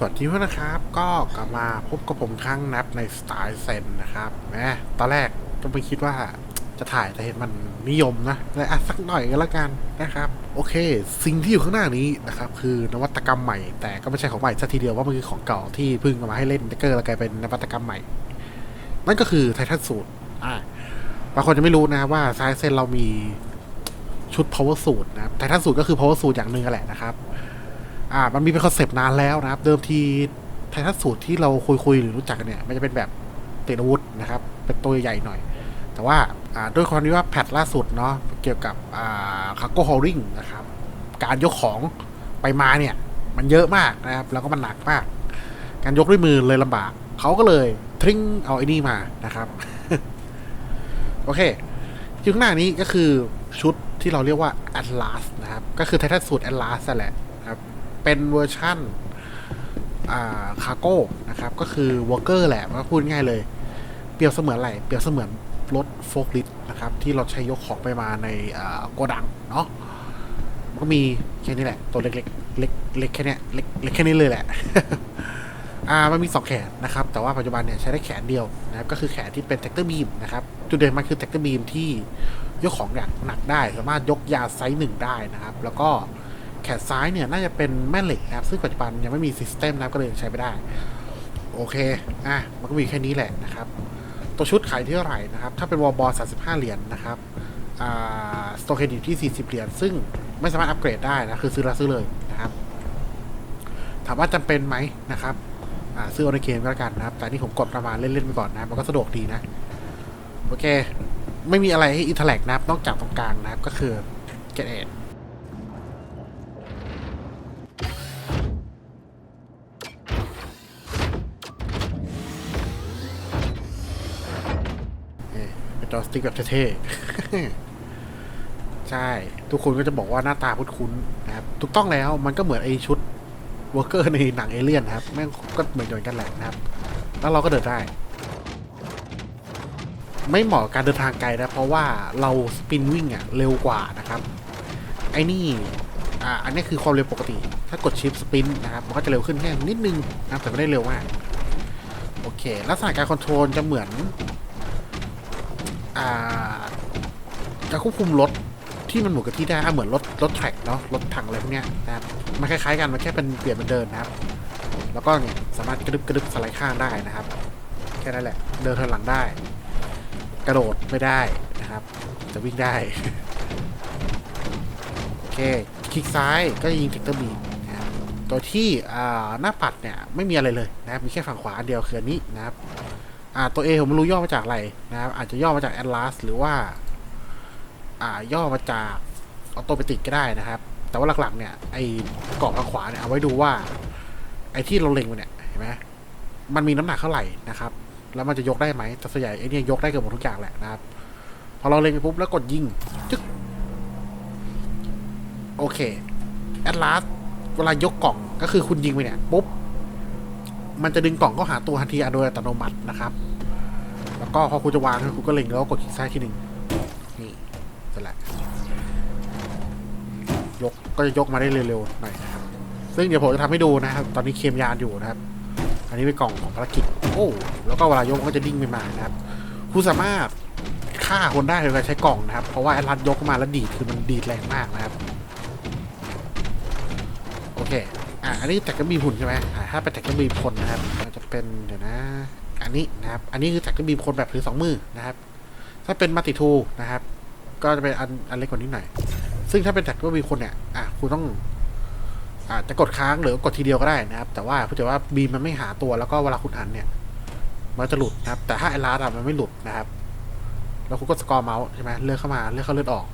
สวัสดีเพื่อนนะครับ ก็กลับมาพบกับผมครั้งนับในสไตล์เซนนะครับแหมตอนแรกก็ไม่คิดว่าจะถ่ายแต่เห็นมันนิยมนะเลยอะสักหน่อยก็แล้วกันนะครับ โอเค สิ่งที่อยู่ข้างหน้านี้นะครับคือนวัตกรรมใหม่ แต่ก็ไม่ใช่ของใหม่ซะทีเดียวว่ามันคือของเก่าที่เพิ่งเอามาให้เล่นเกอร์แล้วกลายเป็นนวัตกรรมใหม่ นั่นก็คือไททันสูตรอ่าบางคนจะไม่รู้นะว่าสไตล์เซนเรามีชุด power suit นะครับไททันสูตรก็คือ power suit อย่างหนึ่งกันแหละนะครับ อ่ามันมีเป็นคอนเซปต์นานแล้วนะครับ เดิมทีไททันสูตรที่เราคุยคุยๆหรือรู้จักกันเนี่ยมันจะเป็นแบบเตนอาวุธนะครับ เป็นตัวใหญ่หน่อย แต่ว่าอ่าด้วยความที่ว่าแพทล่าสุดเนาะเกี่ยวกับอ่าคาร์โกฮอลริงนะครับ การยกของไปมาเนี่ย มันเยอะมากนะครับ แล้วก็มันหนักมาก การยกด้วยมือเลยลำบาก เขาก็เลยทริ้งเอาไอ้นี่มานะครับ โอเคที่ข้างหน้านี้ก็คือชุดที่เราเรียกว่า Atlas นะครับ ก็คือไททันสูตร Atlas นั่นแหละ เป็นเวอร์ชั่นคาร์โก้นะครับ ก็คือวอลเกอร์แหละว่าพูดง่ายเลย เปรียบเสมือนอะไรเปรียบเสมือนรถโฟล์คลิฟนะครับ ที่เราใช้ยกของไปมาในโกดังเนาะมันก็มีแค่นี้แหละ ตัวเล็กๆเล็กเล็กแค่นี้เล็กเล็กแค่นี้เลยแหละอ่ามันมีสองแขนนะครับ แต่ว่าปัจจุบันเนี่ยใช้ได้แขนเดียวนะครับ ก็คือแขนที่เป็นแท็กเตอร์บีมนะครับ จุดเด่นมันคือแท็กเตอร์บีมที่ยกของหนักหนักได้ สามารถยกยาไซส์หนึ่งได้นะครับ แล้วก็ แขนซ้ายเนี่ยน่าจะเป็นแม่เหล็กนะครับ ซึ่งปัจจุบันยังไม่มีซิสเต็มนะครับก็เลยใช้ไม่ได้ โอเค อะ มันก็มีแค่นี้แหละนะครับ ตัวชุดขายที่เท่าไหร่นะครับ ถ้าเป็นวอลบอล35เหรียญนะครับ อ่า สโตเครดิตที่ 40 เหรียญ ซึ่งไม่สามารถอัปเกรดได้นะ คือซื้อแล้วซื้อเลยนะครับ ถามว่าจำเป็นไหมนะครับ อ่า ซื้อเอาในเกมก็แล้วกันนะครับ แต่นี่ผมกดประมาณเล่นๆไปก่อนนะ มันก็สะดวกดีนะ โอเค ไม่มีอะไรให้อินเทอร์แลกนะครับ นอกจากตรงกลางนะครับ ก็คือเกตเอ็ด จอสติ๊กแบบเท่ๆ ใช่ ทุกคนก็จะบอกว่าหน้าตาคุ้นๆนะครับ ถูกต้องแล้วมันก็เหมือนไอชุดวอร์เกอร์ในหนังเอเลี่ยนนะครับ แม่งก็เหมือนกันแหละนะครับ แล้วเราก็เดินได้ ไม่เหมาะกับการเดินทางไกลนะ เพราะว่าเราสปินวิ่งอะเร็วกว่านะครับ ไอ้นี่อ่าอันนี้คือความเร็วปกติ ถ้ากดชิปสปินนะครับ มันก็จะเร็วขึ้นแค่นิดนึงนะแต่ไม่ได้เร็วมาก โอเค ลักษณะการคอนโทรลจะเหมือน อ่าการควบคุมรถที่มันหมุนกับที่ได้เหมือนรถรถแทร็กเนาะรถถังอะไรพวกเนี้ยนะครับมันคล้ายๆกันมันแค่เป็นเปลี่ยนเป็นเดินนะครับ แล้วก็เนี่ยสามารถกระดึบกระดึบสไลด์ข้างได้นะครับ แค่นั้นแหละ เดินถอยหลังได้ กระโดดไม่ได้นะครับ จะวิ่งได้ โอเค คลิกซ้ายก็ยิงเทคเตอร์บีนะตัวที่หน้าปัดเนี่ยไม่มีอะไรเลยนะครับ มีแค่ฝั่งขวาเดียวคืออันนี้นะครับ อ่าตัว A ผมไม่รู้ย่อมาจากอะไรนะครับ อาจจะย่อมาจาก Atlas หรือว่า อ่าย่อมาจากออโตเมติกก็ได้นะครับ แต่ว่าหลักๆเนี่ยไอ้กรอบทางขวาเนี่ยเอาไว้ดูว่า ไอ้ที่เราเล็งไปเนี่ยเห็นไหมมันมีน้ำหนักเท่าไหร่นะครับ แล้วมันจะยกได้ไหมแต่ส่วนใหญ่ไอ้นี่ยกได้เกือบหมดทุกอย่างแหละนะครับ พอเราเล็งไปปุ๊บแล้วกดยิงจึ๊กโอเคแอดลาสเวลายกกล่องก็คือคุณยิงไปเนี่ยปุ๊บ มันจะดึงกล่องเข้าหาตัวทันทีโดยอัตโนมัตินะครับ แล้วก็พอคุณจะวางคุณก็เล็งแล้วกดคลิกซ้ายทีหนึ่งนี่เสร็จแล้วยกก็จะยกมาได้เร็วๆหน่อยนะครับ ซึ่งเดี๋ยวผมจะทำให้ดูนะครับ ตอนนี้เคมยานอยู่นะครับ อันนี้เป็นกล่องของภารกิจ โอ้ แล้วก็เวลายกก็จะดิ้งไปมานะครับ คุณสามารถฆ่าคนได้โดยการใช้กล่องนะครับ เพราะว่าไอ้รัดยกมาแล้วดีดคือมันดีดแรงมากนะครับ โอเค อะอันนี้แท็กเกอร์บีมหุ่นใช่ไหมอ่าถ้าเป็นแท็กเกอร์บีมคนนะครับมันจะเป็นเดี๋ยวนะ อันนี้นะครับ อันนี้คือแท็กเกอร์บีมคนแบบถือสองมือนะครับ ถ้าเป็นมัติทูนะครับ ก็จะเป็นอันอันเล็กกว่านี้หน่อย ซึ่งถ้าเป็นแท็กเกอร์บีมคนเนี่ยอะคุณต้องอาจจะกดค้างหรือกดทีเดียวก็ได้นะครับ แต่ว่าเพื่อว่าบีมมันไม่หาตัวแล้วก็เวลาคุณอันเนี่ย มันจะหลุดนะครับ แต่ถ้าไอลาดอะมันไม่หลุดนะครับ แล้วคุณก็สกอร์เมาส์ใช่ไหมเลื่อนเข้ามาเลื่อนเข้าเลื่อนออก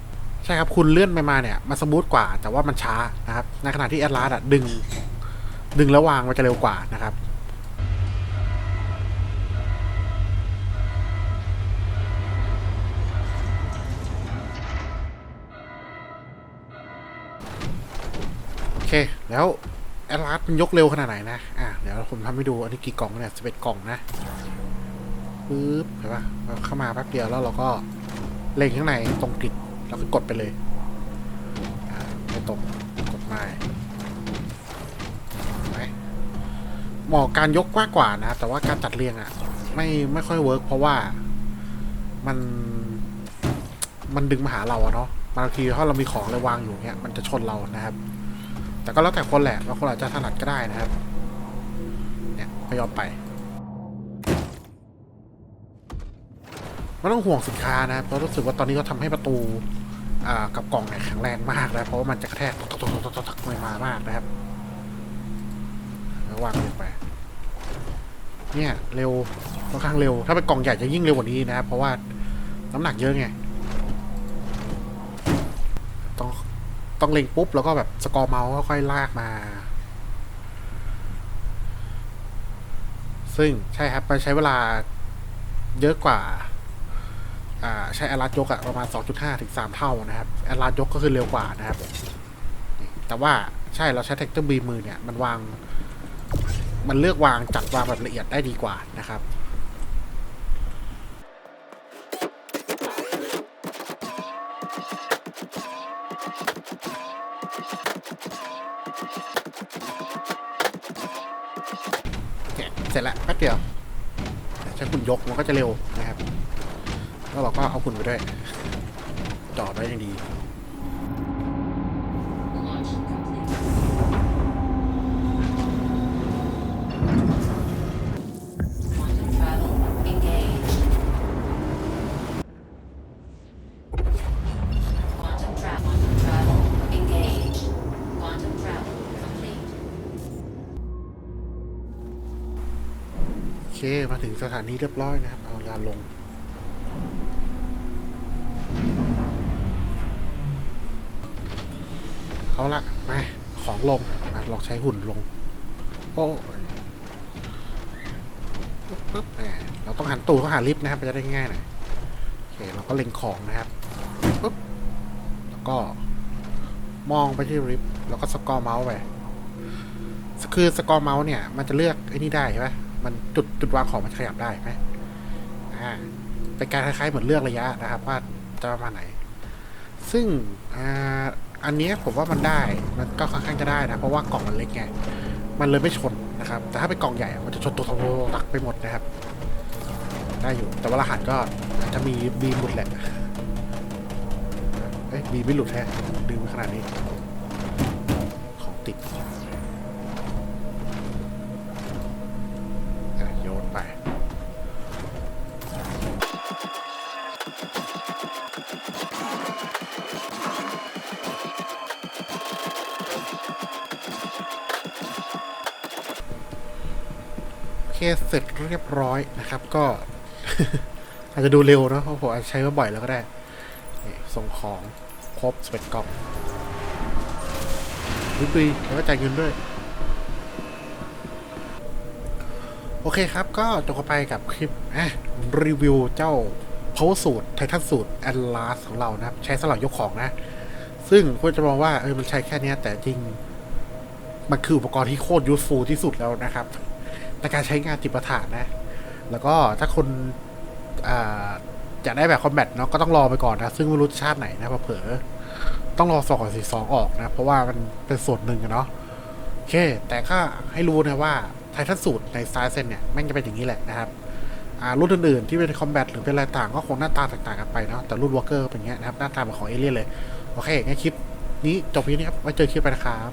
ใช่ครับ คุณเลื่อนไปมาเนี่ยมันสมูทกว่า แต่ว่ามันช้านะครับ ในขณะที่แอดลาสอะดึง ดึงแล้ววางมันจะเร็วกว่านะครับโอเค แล้วแอดลาสมันยกเร็วขนาดไหนนะอะเดี๋ยวผมทำให้ดูอันนี้กี่กล่องเนี่ยสิบเอ็ดกล่องนะปึ๊บเห็นปะเราเข้ามาแป๊บเดียวแล้วเราก็เล็งข้างในตรงกริด แล้วก็กดไปเลยไม่ตรงกดไม่เหมาะการยกมากกว่านะ แต่ว่าการจัดเรียงอะ่ะ ไม่ไม่ค่อยเวิร์กเพราะว่ามันมันดึงมาหาเราอะเนาะบางทีถ้าเรามีของอะไรวางอยู่เนี้ยมันจะชนเรานะครับ แต่ก็แล้วแต่คนแหละบางคนอาจจะถนัดก็ได้นะครับ เนี่ยไม่ยอมไป ไม่ต้องห่วงสินค้านะเพราะรู้สึกว่าตอนนี้เขาทำให้ประตูกับกล่องเนี่ยแข็งแรงมากแล้วเพราะว่ามันจะกระแทกตกตกตกตกไม่มามากนะครับวางลงไป เนี่ยเร็วค่อนข้างเร็ว ถ้าเป็นกล่องใหญ่จะยิ่งเร็วกว่านี้นะครับเพราะว่าน้ำหนักเยอะไงต้องต้องเล็งปุ๊บแล้วก็แบบสกอร์เมาส์ค่อยๆลากมา ซึ่งใช่ครับมันใช้เวลาเยอะกว่า ใช้แอลลัดยกอะประมาณ 2.5 ถึง 3 เท่านะครับแอลลัดยกก็คือเร็วกว่านะครับ แต่ว่าใช่เราใช้เทคเตอร์บีมือเนี่ย มันวาง มันเลือกวางจัดวางแบบละเอียดได้ดีกว่านะครับเสร็จแล้วแป๊บเดียวใช้คุณยกมันก็จะเร็วนะครับ แล้วเราก็เอาหุ่นไปด้วยจอดได้ยังดีคมาถึงสถานีเรียบร้อยนะครับ เอายานลง เอาละมาของลงมาลองใช้หุ่นลง โอ้ปึ๊บปึ๊บแหมเราต้องหันตูดเข้าหาลิฟต์นะครับจะได้ง่ายหน่อยโอเคเราก็เล็งของนะครับปึ๊บแล้วก็มองไปที่ลิฟต์แล้วก็สกอร์เมาส์ไปคือสกอร์เมาส์เนี่ย มันจะเลือกไอ้นี่ได้ใช่ไหมมันจุดจุดวางของมันขยับได้ไหมอ่าเป็นการคล้ายๆเหมือนเลือกระยะนะครับ ว่าจะประมาณไหน ซึ่งอ่า อันนี้ผมว่ามันได้มันก็ค่อนข้างจะได้นะเพราะว่ากล่องมันเล็กไงมันเลยไม่ชนนะครับ แต่ถ้าเป็นกล่องใหญ่มันจะชนตัวตักไปหมดนะครับ ได้อยู่แต่ว่ารหัสก็อาจจะมีบีมหลุดแหละเอ้ยบีมไม่หลุดแท้ดึงขนาดนี้ เคเสร็จเรียบร้อยนะครับ ก็ อาจจะดูเร็วเนะเพราะผมอาจจะใช้มาบ่อยแล้วก็ได้ส่งของครบสเปกกล่องวิปีแล้วก็จ่ายเงินด้วย โอเคครับ ก็จบกันไปกับคลิปรีวิวเจ้า power สูตรไททันสูตร Atlas ของเรานะครับ ใช้สำหรับยกของนะ ซึ่งคุณจะมองว่าเออมันใช้แค่นี้แต่จริง มันคืออุปกรณ์ที่โคตร useful ที่สุดแล้วนะครับ ในการใช้งานจิปาถะนะ แล้วก็ถ้าคนอ่าอยากได้แบบคอมแบทเนาะก็ต้องรอไปก่อนนะ ซึ่งไม่รู้ชาติไหนนะเผลอต้องรอสองก่อนสี่สองออกนะ เพราะว่ามันเป็นส่วนหนึ่งเนาะโอเค แต่ก็ให้รู้นะว่าไททันสูตรในสไตล์เซนเนี่ยแม่งจะเป็นอย่างนี้แหละนะครับรุ่นอื่นๆที่เป็นคอมแบทหรือเป็นอะไรต่างก็คงหน้าตาแตกต่างกันไปเนาะแต่รุ่นวอลเกอร์เป็นเงี้ยนะครับหน้าตาเหมือนของเอเลี่ยนเลย โอเคงั้นคลิปนี้จบเพียงนี้ครับไว้เจอคลิปไปนะครับ